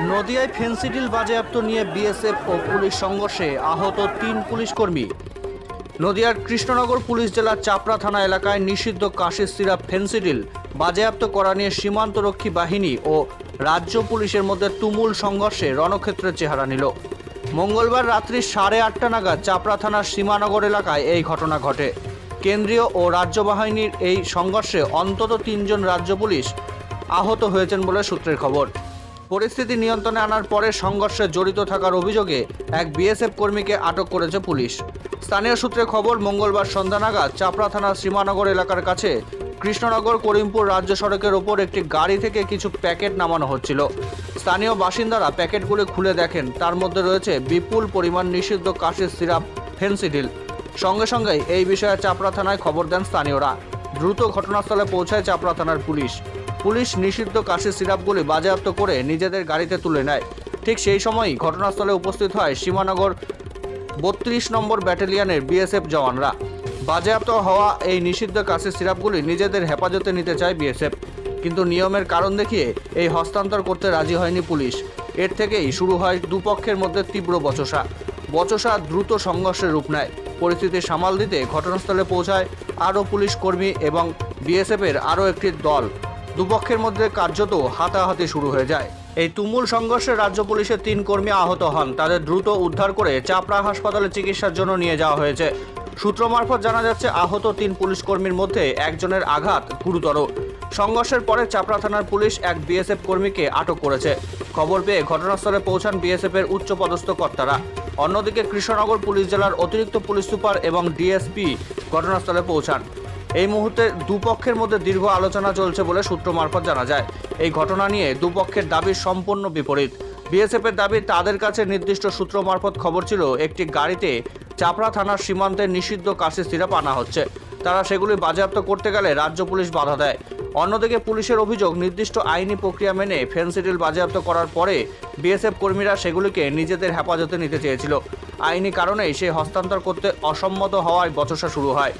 নদিয়ায় Phensedyl বাজেয়াপ্ত নিয়ে BSF ও police সংঘর্ষে আহত তিন পুলিশ কর্মী। নদিয়ার কৃষ্ণনগর পুলিশ জেলার চাপড়া থানা এলাকায় নিষিদ্ধ কাশির সিরাপ ফেন্সিডিল বাজেয়াপ্ত করা নিয়ে সীমান্তরক্ষী বাহিনী ও রাজ্য পুলিশের মধ্যে তুমুল সংঘর্ষে রণক্ষেত্রের চেহারা নিল। মঙ্গলবার রাত্রি সাড়ে আটটা নাগাদ চাপড়া থানার সীমানগর এলাকায় এই ঘটনা ঘটে। কেন্দ্রীয় ও রাজ্য বাহিনীর এই সংঘর্ষে অন্তত তিনজন রাজ্য পুলিশ আহত হয়েছেন বলে সূত্রের খবর। পরিস্থিতি নিয়ন্ত্রণে আনার পরে সংঘর্ষে জড়িত থাকার অভিযোগে এক বিএসএফ কর্মীকে আটক করেছে পুলিশ। স্থানীয় সূত্রে খবর, মঙ্গলবার সন্ধ্যা নাগাদ চাপড়া থানার শ্রীমানগর এলাকার কাছে কৃষ্ণনগর করিমপুর রাজ্য সড়কের ওপর একটি গাড়ি থেকে কিছু প্যাকেট নামানো হচ্ছিল। স্থানীয় বাসিন্দারা প্যাকেটগুলি খুলে দেখেন। তার মধ্যে রয়েছে বিপুল পরিমাণ নিষিদ্ধ কাশির সিরাপ, ফেন্সিডিল। সঙ্গে সঙ্গেই এই বিষয়ে চাপড়া থানায় খবর দেন স্থানীয়রা। দ্রুত ঘটনাস্থলে পৌঁছায় চাপড়া থানার পুলিশ। পুলিশ নিষিদ্ধ কাশির সিরাপগুলি বাজেয়াপ্ত করে নিজেদের গাড়িতে তুলে নেয়। ঠিক সেই সময়ই ঘটনাস্থলে উপস্থিত হয় সীমানগর বত্রিশ নম্বর ব্যাটালিয়নের বিএসএফ জওয়ানরা। বাজেয়াপ্ত হওয়া এই নিষিদ্ধ কাশির সিরাপগুলি নিজেদের হেফাজতে নিতে চায় বিএসএফ। কিন্তু নিয়মের কারণ দেখিয়ে এই হস্তান্তর করতে রাজি হয়নি পুলিশ। এর থেকেই শুরু হয় দুপক্ষের মধ্যে তীব্র বচসা। বচসা দ্রুত সংঘর্ষের রূপ নেয়। পরিস্থিতি সামাল দিতে ঘটনাস্থলে পৌঁছায় আরও পুলিশ কর্মী এবং বিএসএফের আরও একটি দল। দুপক্ষের মধ্যে কার্যত হাতাহাতি শুরু হয়ে যায়। এই তুমুল সংঘর্ষে রাজ্য পুলিশের তিন কর্মী আহত হন। তাদের দ্রুত উদ্ধার করে চাপড়া হাসপাতালে চিকিৎসার জন্য নিয়ে যাওয়া হয়েছে। সূত্র মারফত জানা যাচ্ছে, আহত তিন পুলিশ কর্মীর মধ্যে একজনের আঘাত গুরুতর। সংঘর্ষের পরে চাপড়া থানার পুলিশ এক বিএসএফ কর্মীকে আটক করেছে। খবর পেয়ে ঘটনাস্থলে পৌঁছান বিএসএফ এর উচ্চপদস্থ কর্তারা। অন্যদিকে কৃষ্ণনগর পুলিশ জেলার অতিরিক্ত পুলিশ সুপার এবং ডিএসপি ঘটনাস্থলে পৌঁছান। এই মুহূর্তে দুপক্ষের মধ্যে দীর্ঘ আলোচনা চলছে বলে সূত্র মারফত জানা যায়। এই ঘটনা নিয়ে দুপক্ষের দাবি সম্পূর্ণ বিপরীত। বিএসএফ এর দাবি, তাদের কাছে নির্দিষ্ট সূত্র মারফত খবর ছিল, একটি গাড়িতে চাপড়া থানার সীমান্তে নিষিদ্ধ কাশি সিরাপ আনা হচ্ছে। তারা সেগুলি বাজেয়াপ্ত করতে গেলে রাজ্য পুলিশ বাধা দেয়। অন্যদিকে পুলিশের অভিযোগ, নির্দিষ্ট আইনি প্রক্রিয়া মেনে ফেন্সিডিল বাজেয়াপ্ত করার পরে বিএসএফ কর্মীরা সেগুলিকে নিজেদের হেফাজতে নিতে চেয়েছিল। আইনি কারণেই সে হস্তান্তর করতে অসম্মত হওয়ায় বচসা শুরু হয়।